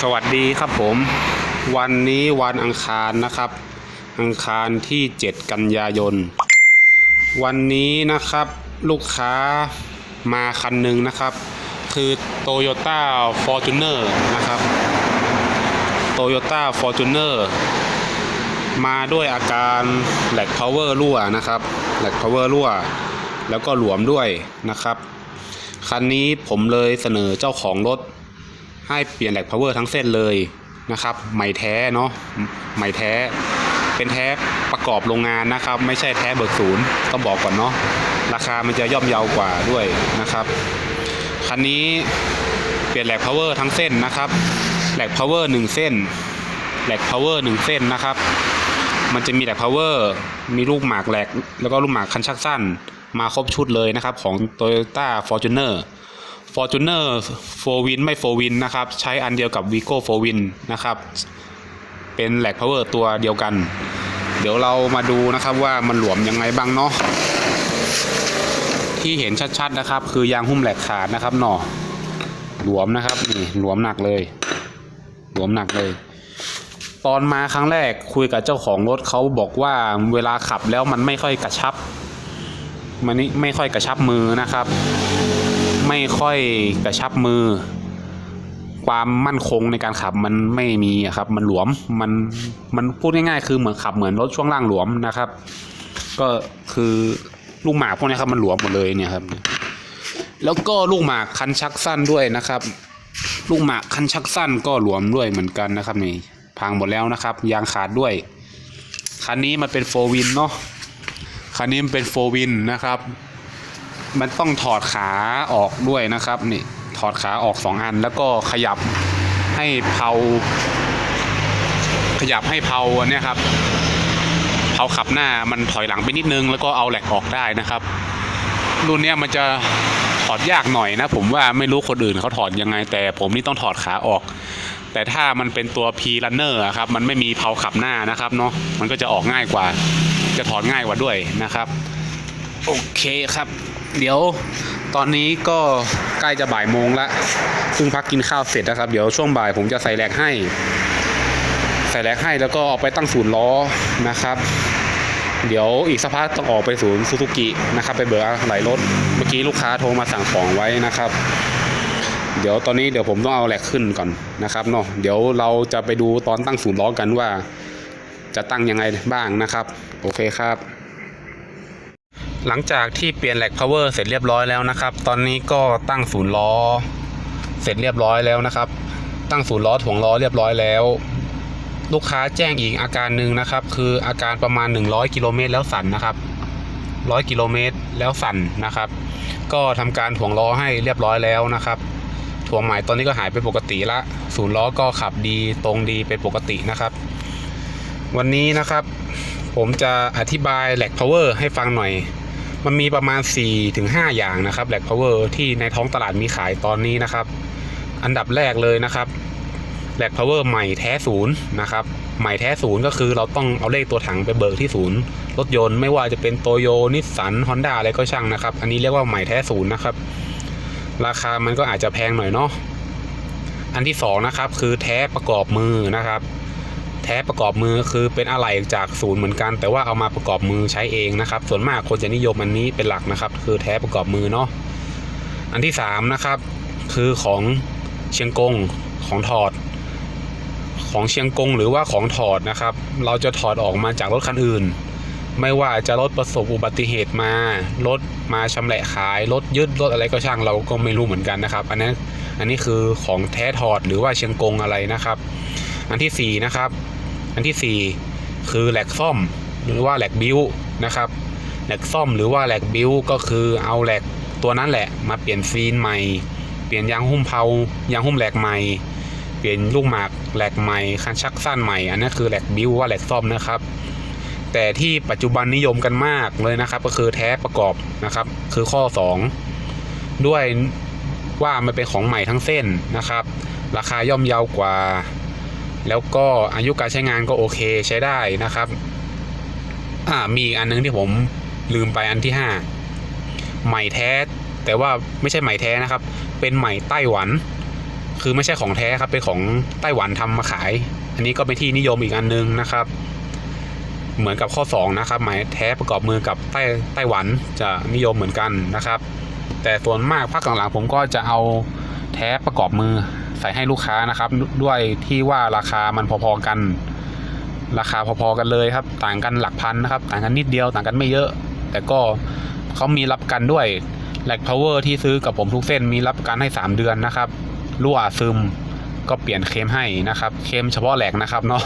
สวัสดีครับผม วันนี้วันอังคารนะครับ อังคารที่ 7 กันยายน วันนี้นะครับลูกค้ามาคันหนึ่งนะครับ คือ Toyota Fortuner นะครับ Toyota Fortuner มาด้วยอาการแหลก power รั่วนะครับแหลก power รั่ว แล้วก็หลวมด้วยนะครับ คันนี้ผมเลยเสนอเจ้าของรถ ให้เปลี่ยนแหลก power ทั้งเส้นเลยนะครับใหม่แท้เนาะใหม่แท้เป็นแท้ประกอบโรงงานนะครับ ไม่ใช่แท้เบิกศูนย์ต้องบอกก่อนเนาะราคามันจะย่อมเยาวกว่าด้วยนะครับคันนี้เปลี่ยนแหลก power ทั้งเส้นนะครับแหลก power หนึ่งเส้นแหลก power หนึ่งเส้นนะครับมันจะมีแหลก power มีลูกหมากแหลกแล้วก็ลูกหมากคันชักสั้นมาครบชุดเลยนะครับของ Toyota Fortuner Fortuner 4 Win ไม่ 4 Win นะครับ ใช้อันเดียวกับ Vigo 4 Win นะครับ เป็นแหลก power ตัวเดียวกัน เดี๋ยวเรามาดูนะครับว่ามันหลวมยังไงบ้างเนาะที่เห็นชัดๆนะครับ คือยางหุ้มแหลกขาดนะครับหนอหลวมนะครับนี่หลวมหนักเลย หลวมหนักเลย ตอนมาครั้งแรกคุยกับเจ้าของรถเขาบอกว่าเวลาขับแล้วมันไม่ค่อยกระชับ มันนี่ไม่ค่อยกระชับมือนะครับ ไม่ค่อยกระชับมือ ความมั่นคงในการขับมันไม่มีครับ มันหลวมมันมันพูดง่ายๆคือเหมือนขับเหมือนรถช่วงล่างหลวมนะครับ ก็คือลูกหมากพวกนี้ครับมันหลวมหมดเลยเนี่ยครับ แล้วก็ลูกหมากคันชักสั้นด้วยนะครับ ลูกหมากคันชักสั้นก็หลวมด้วยเหมือนกันนะครับนี่พังหมดแล้วนะครับยางขาดด้วยคันนี้มันเป็นโฟวินเนาะคันนี้มันเป็นโฟวินนะครับ มันต้องถอดขาออกด้วยนะครับนี่ถอดขาออกสองอันแล้วก็ขยับให้เพาขยับให้เพาเนี่ยครับเพาขับหน้ามันถอยหลังไปนิดนึง แล้วก็เอาแหลกออกได้นะครับรุ่นเนี้ยมันจะถอดยากหน่อยนะ ผมว่าไม่รู้คนอื่นเขาถอดยังไง แต่ผมนี่ต้องถอดขาออก แต่ถ้ามันเป็นตัว P runner ครับมันไม่มีเพาขับหน้านะครับเนาะมันก็จะออกง่ายกว่า จะถอดง่ายกว่าด้วยนะครับ โอเคครับ เดี๋ยวตอนนี้ก็ใกล้จะบ่ายโมงละเพิ่งพักกินข้าวเสร็จนะครับ เดี๋ยวช่วงบ่ายผมจะใส่แหลกให้ ใส่แหลกให้แล้วก็เอาไปตั้งศูนย์ล้อนะครับเดี๋ยวอีกสักพักต้องออกไปศูนย์ซูซูกินะครับไปเบิกอะไหล่รถเมื่อกี้ลูกค้าโทรมาสั่งของไว้นะครับ เดี๋ยวตอนนี้เดี๋ยวผมต้องเอาแหลกขึ้นก่อนนะครับเนาะเดี๋ยวเราจะไปดูตอนตั้งศูนย์ล้อกันว่า จะตั้งยังไงบ้างนะครับ โอเคครับ หลังจากที่เปลี่ยนแหลก power เสร็จเรียบร้อยแล้วนะครับ ตอนนี้ก็ตั้งศูนย์ล้อ เสร็จเรียบร้อยแล้วนะครับ ตั้งศูนย์ล้อถ่วงล้อเรียบร้อยแล้ว ลูกค้าแจ้งอีกอาการหนึ่งนะครับ คืออาการประมาณ 100กิโลเมตรแล้วสั่นนะครับ100กิโลเมตรแล้วสั่นนะครับ ก็ทำการถ่วงล้อให้เรียบร้อยแล้วนะครับถ่วงใหม่ตอนนี้ก็หายไปปกติละ ศูนย์ล้อก็ขับดีตรงดีเป็นปกตินะครับ วันนี้นะครับผมจะอธิบายแหลก power ให้ฟังหน่อย มันมีประมาณ 4-5 อย่างนะครับแหลก power ที่ในท้องตลาดมีขายตอนนี้นะครับ อันดับแรกเลยนะครับแหลก power ใหม่แท้ศูนย์นะครับใหม่แท้ศูนย์ก็คือเราต้องเอาเลขตัวถังไปเบิกที่ศูนย์รถยนต์ไม่ว่าจะเป็นโตโยนิสสันฮอนด้าอะไรก็ช่างนะครับ อันนี้เรียกว่าใหม่แท้ศูนย์นะครับ ราคามันก็อาจจะแพงหน่อยเนาะอันที่สองนะครับคือแท้ประกอบมือนะครับ แท้ประกอบมือคือเป็นอะไหล่จากศูนย์เหมือนกัน แต่ว่าเอามาประกอบมือใช้เองนะครับ ส่วนมากคนจะนิยมอันนี้เป็นหลักนะครับ คือแท้ประกอบมือเนาะอันที่สามนะครับคือของเชียงกงของถอด ของเชียงกงหรือว่าของถอดนะครับ เราจะถอดออกมาจากรถคันอื่น ไม่ว่าจะรถประสบอุบัติเหตุมารถมาชำแหละขายรถยึดรถอะไรก็ช่างเราก็ไม่รู้เหมือนกันนะครับ อันนั้อันนี้คือของแท้ถอดหรือว่าเชียงกงอะไรนะครับ อันที่สี่นะครับ อันที่สี่คือแหลกซ่อมหรือว่าแหลกบิวนะครับแหลกซ่อมหรือว่าแหลกบิวก็คือเอาแหลกตัวนั้นแหละมาเปลี่ยนซีนใหม่ เปลี่ยนยางหุ้มเพายางหุ้มแหลกใหม่ เปลี่ยนลูกหมากแหลกใหม่คันชักสั้นใหม่อันนี้คือแหลกบิวว่าแหลกซ่อมนะครับ แต่ที่ปัจจุบันนิยมกันมากเลยนะครับ ก็คือแท้ประกอบนะครับ คือข้อ 2 ด้วยว่ามันเป็นของใหม่ทั้งเส้นนะครับ ราคาย่อมเยาวกว่า แล้วก็อายุการใช้งานก็โอเคใช้ได้นะครับ อ่ามีอีกอันนึงที่ผมลืมไปอันที่ 5 ใหม่แท้ แต่ว่าไม่ใช่ใหม่แท้นะครับ เป็นใหม่ไต้หวัน คือไม่ใช่ของแท้ครับเป็นของไต้หวันทำมาขาย อันนี้ก็เป็นที่นิยมอีกอันนึงนะครับ เหมือนกับข้อ 2 นะครับหมายแท้ประกอบมือกับไต้ไต้หวันจะนิยมเหมือนกันนะครับ แต่ส่วนมากภาคหลังๆผมก็จะเอาแท้ประกอบมือ ส่ให้ลูกค้านะครับ ด้วยที่ว่าราคามันพอๆกัน ราคาพอๆกันเลยครับ ต่างกันหลักพันนะครับ ต่างกันนิดเดียวต่างกันไม่เยอะ แต่ก็เขามีรับกันด้วยแลกพาวเวอร์ที่ซื้อกับผมทุกเส้นมีรับกันให้ 3 เดือนนะครับรั่วซึมก็เปลี่ยนเคมให้นะครับ เคมเฉพาะแหลกนะครับเนาะ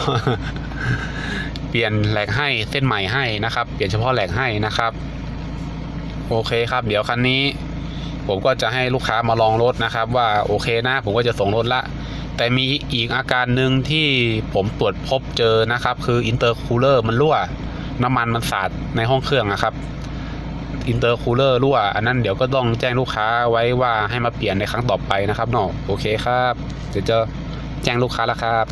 เปลี่ยนแหลกให้เส้นใหม่ให้นะครับ เปลี่ยนเฉพาะแหลกให้นะครับ โอเคครับ เดี๋ยวคันนี้ ผมก็จะให้ลูกค้ามาลองรถนะครับ ว่าโอเคนะ ผมก็จะส่งรถละ แต่มีอีกอาการหนึ่งที่ผมตรวจพบเจอนะครับ คืออินเตอร์คูลเลอร์มันรั่ว น้ำมันมันสาดในห้องเครื่องนะครับอินเตอร์คูลเลอร์รั่ว อันนั้นเดี๋ยวก็ต้องแจ้งลูกค้าไว้ว่าให้มาเปลี่ยนในครั้งต่อไปนะครับเนาะโอเคครับ เดี๋ยวจะแจ้งลูกค้าแล้วครับ